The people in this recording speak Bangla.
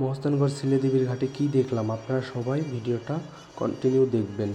মহস্তানগড় সিলেদেবীর ঘাটে কী দেখলাম? আপনারা সবাই ভিডিওটা কন্টিনিউ দেখবেন।